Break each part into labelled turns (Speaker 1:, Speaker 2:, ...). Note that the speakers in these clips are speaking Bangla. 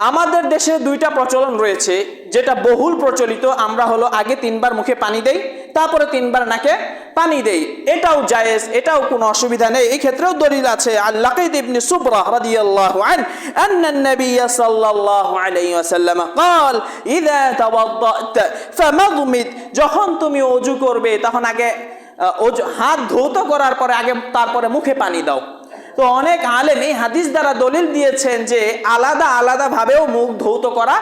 Speaker 1: আমাদের দেশে দুইটা প্রচলন রয়েছে যেটা বহুল প্রচলিত আমরা হলো আগে তিনবার মুখে পানি দেই তারপরে তিনবার নাকে পানি দেই এটাও জায়েজ এটাও কোনো অসুবিধা নেই এই ক্ষেত্রেও দলিল আছে আল্লাহ ইবনে সুবরা রাদিয়াল্লাহু আন আন্না নবী সাল্লাল্লাহু আলাইহি ওয়াসাল্লাম قال اذا توضأت فمضمد যখন তুমি ওযু করবে তখন আগে আহ, ওযু হাত ধৌত করার পরে আগে তারপরে মুখে পানি দাও তো অনেক আলেম এই হাদিস দ্বারা দলিল দিয়েছেন যে আলাদা আলাদা ভাবেও মুখ ধৌত করা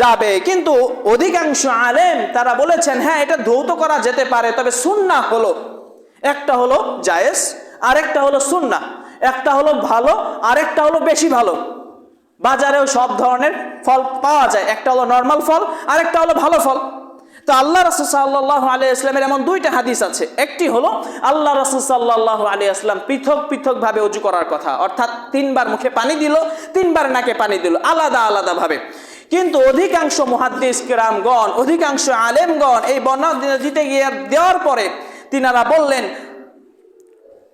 Speaker 1: যাবে। কিন্তু অধিকাংশ আলেম তারা বলেছেন হ্যাঁ এটা ধৌত করা যেতে পারে, তবে সুন্না হলো। একটা হলো জায়েজ, আরেকটা হলো সুন্না একটা হলো ভালো, আরেকটা হলো বেশি ভালো। বাজারেও সব ধরনের ফল পাওয়া যায়। একটা হলো নর্মাল ফল, আরেকটা হলো ভালো ফল। তো আল্লাহ রসুল সাল্লাহ আলি ইসলামের এমন দুইটা হাদিস আছে একটি হলো আল্লাহ রসুল সাল্লাহ আলি ইসলাম পৃথক পৃথক ভাবে উজু করার কথা অর্থাৎ তিনবার মুখে পানি দিল তিনবার নাকে পানি দিল আলাদা আলাদা ভাবে কিন্তু অধিকাংশ মুহাদ্দিস কিরামগণ অধিকাংশ আলেমগণ এই বর্ণনা দিতে গিয়ে দেওয়ার পরে তিনারা বললেন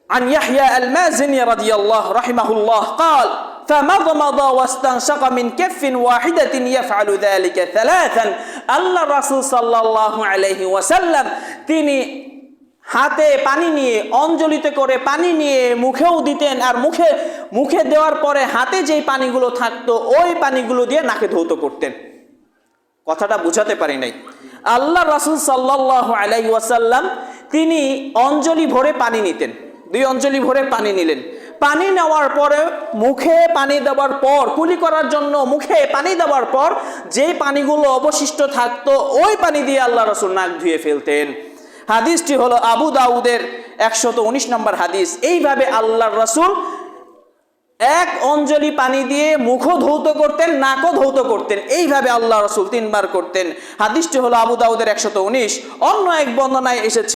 Speaker 1: عن يحيى المازني رضي الله رحمه الله قال فمضمض واستنشق من كف واحدة يفعل ذلك ثلاثا আল্লাহ রাসুল সাল্লাহ আলহি ওয়াসাল্লাম তিনি হাতে পানি নিয়ে, অঞ্জলিতে করে পানি নিয়ে মুখেও দিতেন আর মুখে মুখে দেওয়ার পরে হাতে যেই পানিগুলো থাকতো, ওই পানিগুলো দিয়ে নাকে ধৌত করতেন। কথাটা বুঝাতে পারি নাই। আল্লাহ রাসুল সাল্লাহ আলাই ওয়াসাল্লাম তিনি অঞ্জলি ভরে পানি নিতেন। দুই অঞ্জলি ভরে পানি নিলেন। পানি নেওয়ার পরে, মুখে পানি দেওয়ার পর, কুলি করার জন্য মুখে পানি দেওয়ার পর যে পানিগুলো অবশিষ্ট থাকতো, ওই পানি দিয়ে আল্লাহ রসুল নাক ধুয়ে ফেলতেন। হাদিসটি হলো আবু দাউদের একশত উনিশ নম্বর হাদিস। এইভাবে আল্লাহ রসুল এক অঞ্জলি পানি দিয়ে মুখও ধৌত করতেন, নাকও ধৌত করতেন। এইভাবে আল্লাহ রসুল তিনবার করতেন। হাদিসটি হলো আবু দাউদের একশত উনিশ। অন্য এক বন্দনায় এসেছে